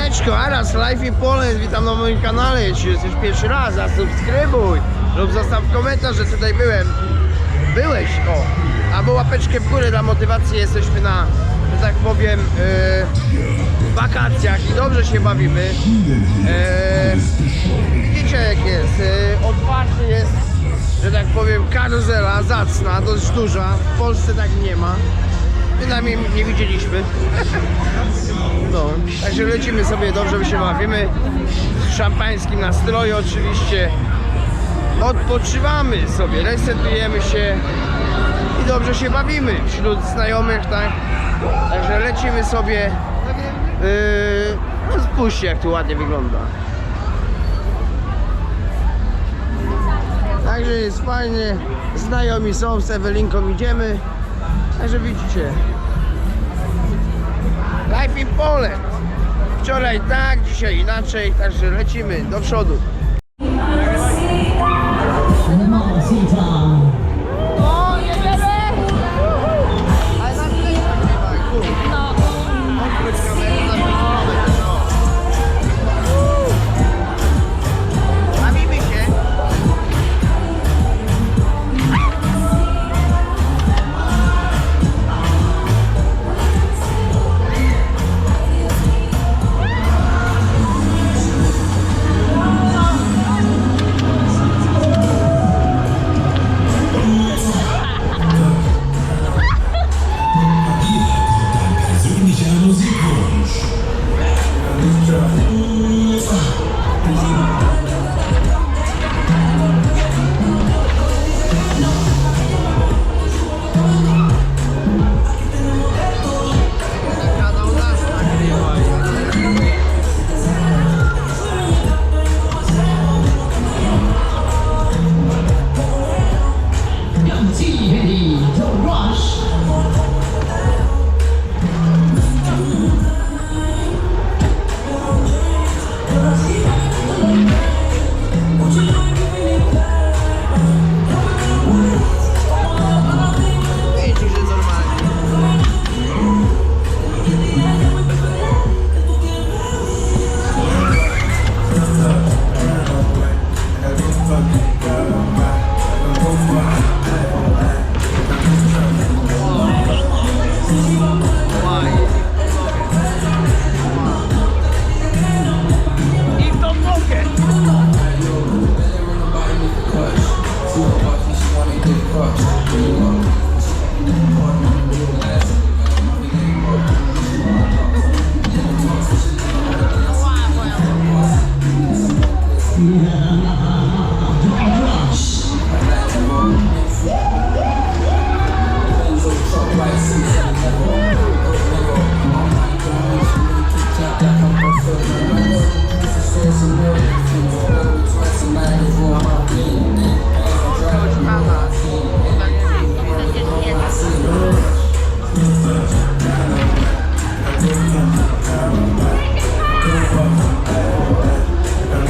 Siemaneczko, Aras, Life in Poland, witam na moim kanale, jeśli jesteś pierwszy raz, zasubskrybuj lub zostaw komentarz, że tutaj byłem, byłeś, o, albo łapeczkę w górę dla motywacji, jesteśmy na, że tak powiem, e, wakacjach i dobrze się bawimy. E, widzicie jak jest, e, otwarty jest, że tak powiem, karuzela zacna, dość duża, w Polsce tak nie ma. Przynajmniej nie widzieliśmy. No, także lecimy sobie, dobrze się bawimy. W szampańskim nastroju oczywiście. Odpoczywamy sobie, resetujemy się i dobrze się bawimy wśród znajomych, tak? Także lecimy sobie. Yy, no spójrzcie jak tu ładnie wygląda. Także jest fajnie. Znajomi są, z Ewelinką idziemy. Także widzicie. Life in Poland. Wczoraj tak, dzisiaj inaczej, także lecimy do przodu.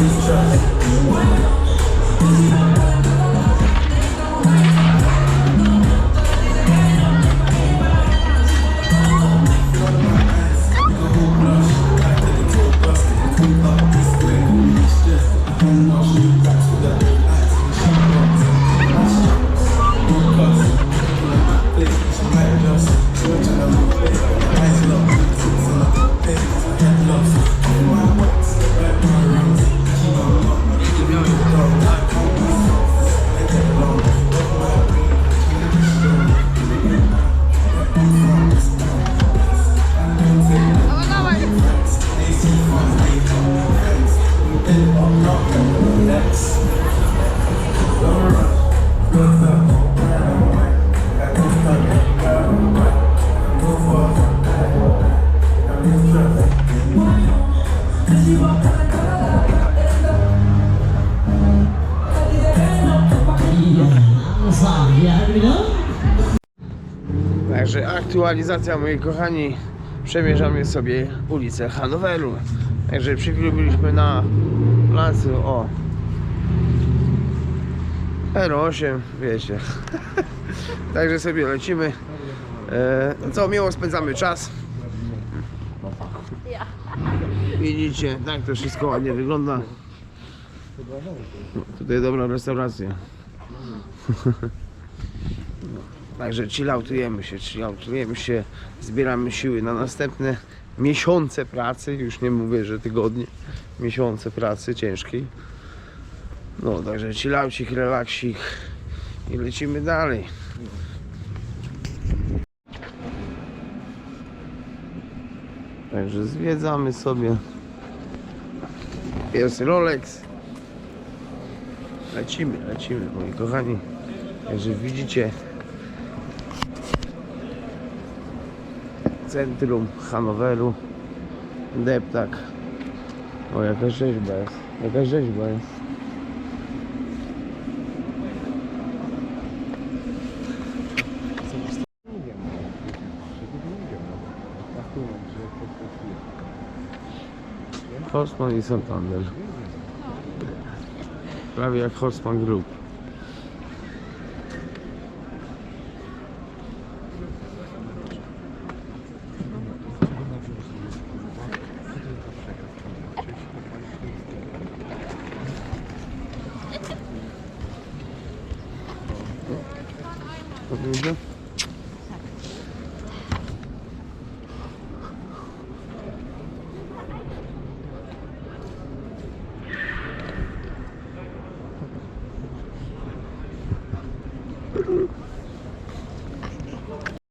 Thank you. Także aktualizacja, moi kochani, przemierzamy sobie ulicę Hanoweru. Także chwili byliśmy na placu, o R8, wiecie. Także sobie lecimy. E, co, miło spędzamy czas. Widzicie, tak to wszystko ładnie wygląda. No, tutaj dobra restauracja. Także chilloutujemy się, chilloutujemy się, zbieramy siły na następne miesiące pracy, już nie mówię, że tygodnie, miesiące pracy ciężkiej. No, także chillaucik, relaksik i lecimy dalej. Także zwiedzamy sobie. Jest Rolex. Lecimy, lecimy, moi kochani. Także widzicie centrum Hanoweru. Deptak. O, jakaś rzeźba jest. Jakaś rzeźba jest. Horstman i Santander. Prawie jak Horstman Group. Dulo.